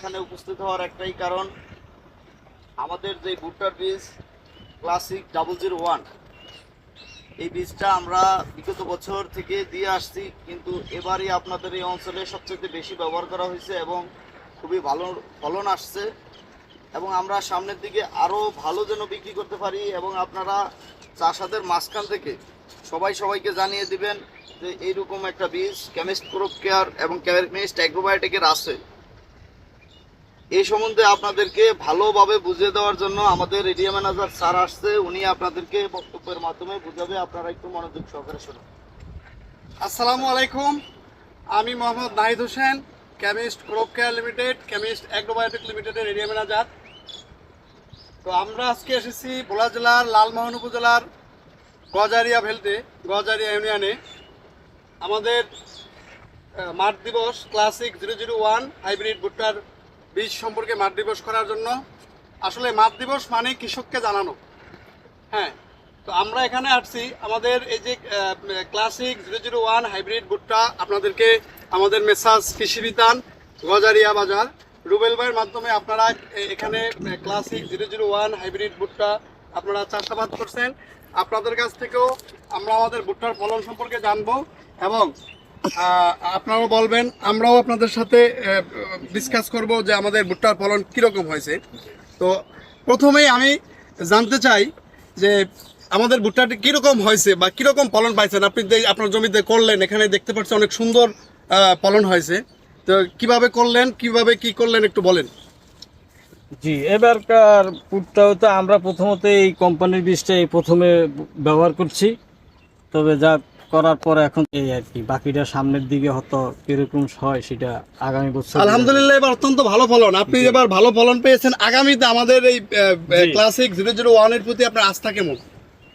এখানে উপস্থিত হওয়ার একটাই কারণ, আমাদের যে ভুট্টার বীজ ক্লাসিক ডাবল জিরো ওয়ান এই বীজটা আমরা বিগত বছর থেকে দিয়ে আসছি, কিন্তু এবারই আপনাদের এই অঞ্চলে সবচেয়ে বেশি ব্যবহার করা হয়েছে এবং খুবই ভালো ফলন আসছে এবং আমরা সামনের দিকে আরও ভালো যেন বিক্রি করতে পারি এবং আপনারা চাষাদের মাঝখান থেকে সবাই সবাইকে জানিয়ে দিবেন যে এইরকম একটা বীজ কেমিস্ট ক্রপ কেয়ার এবং কেমিস্ট অ্যাগ্রোবায়োটিকের আছে। এই সম্বন্ধে আপনাদেরকে ভালোভাবে বুঝিয়ে দেওয়ার জন্য আমাদের এরিয়া ম্যানেজার স্যার আসছে। উনি আপনাদেরকে বক্তব্যের মাধ্যমে বুঝাবে। আপনারা একটু মনোযোগ সহকারে শুনুন। আসসালামু আলাইকুম। আমি Mohammad Nahid Hossain, chemist crop care limited, chemist agrobiotic লিমিটেডের এরিয়া ম্যানেজার। তো আমরা আজকে এসেছি ভোলা জেলার লালমোহন উপজেলার গজারিয়া ভেলতে, গজারিয়া ইউনিয়নে। আমাদের মাঠ দিবস, classic zero zero one hybrid ভুট্টার বীজ সম্পর্কে মাঠ দিবস করার জন্য। আসলে মাঠ দিবস মানে কৃষককে জানানো। হ্যাঁ তো আমরা এখানে আসছি। আমাদের এই যে classic zero zero one hybrid ভুট্টা, আপনাদেরকে আমাদের মেসাজ কৃষি বিতান, গজারিয়া বাজার। রুবেল ভাইয়ের মাধ্যমে আপনারা এখানে classic zero zero one hybrid ভুট্টা আপনারা চাষাবাদ করছেন। আপনাদের কাছ থেকেও আমরা আমাদের ভুট্টার ফলন সম্পর্কে জানব এবং আপনারাও বলবেন, আমরাও আপনাদের সাথে ডিসকাস করব যে আমাদের ভুট্টার ফলন কীরকম হয়েছে। তো প্রথমেই আমি জানতে চাই যে আমাদের ভুট্টাটি কীরকম হয়েছে বা কীরকম ফলন পাইছেন? আপনি আপনার জমিতে করলেন, এখানে দেখতে পাচ্ছি অনেক সুন্দর ফলন হয়েছে। তো কীভাবে করলেন, কীভাবে কি করলেন একটু বলেন। জি এবারকার পুটটাও তো আমরা প্রথমত এই কোম্পানির বীজটা এই প্রথমে ব্যবহার করছি। তবে যা করার পর এখন এই আর কি বাকিটা সামনের দিকে হয়তো কীরকম হয় সেটা আগামী বছর আলহামদুলিল্লাহ এবার অত্যন্ত ভালো ফলন। আপনি এবার ভালো ফলন পেয়েছেন। আগামীতে আমাদের এই ক্লাসিক জিরো জিরো ওয়ানের প্রতি আপনার আস্থা কেমন?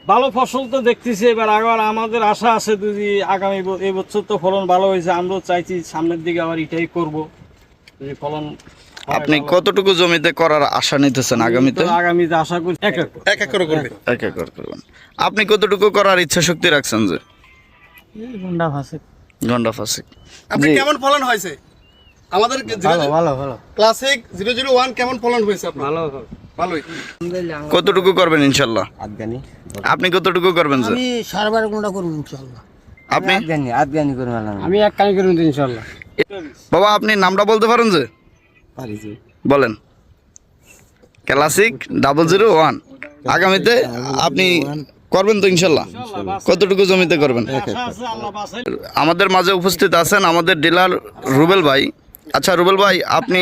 ভালো ফসল তো দেখতেছি এবার আবার আমাদের আশা আছে যদি আগামী এই বছর তো ফলন ভালো হয়েছে আমরাও চাইছি সামনের দিকে আবার এটাই করব। যদি ফলন আপনি কতটুকু জমিতে করার আশা নিতেছেন আগামীতে? তো আগামীতে আশা করি এক এক এক এক করে এক একর করবেন। আপনি কতটুকু করার ইচ্ছা শক্তি রাখছেন যে? গুন্ডা ফাসিক। আপনি কেমন ফলন হয়েছে? আমাদের ভালো ভালো ভালো। ক্লাসিক জিরো জিরো ওয়ান কেমন ফলন হয়েছে আপনার? ভালো ভালোই। কতটুকু করবেন ইনশাল্লাহ? আদগানি আপনি কতটুকু করবেন যে? আমি করব ইনশাল্লাহ। আপনি? আদগানি করে আমি এক কানি ইনশাল্লাহ। বাবা আপনি নামটা বলতে পারেন যে? পারি জি বলেন। ক্লাসিক ডাবল জিরো ওয়ান আগামীতে আপনি করবেন তো ইনশাল্লাহ। কতটুকু জমিতে করবেন? আমাদের মাঝে উপস্থিত আছেন আমাদের ডিলার রুবেল ভাই। আচ্ছা রুবেল ভাই আপনি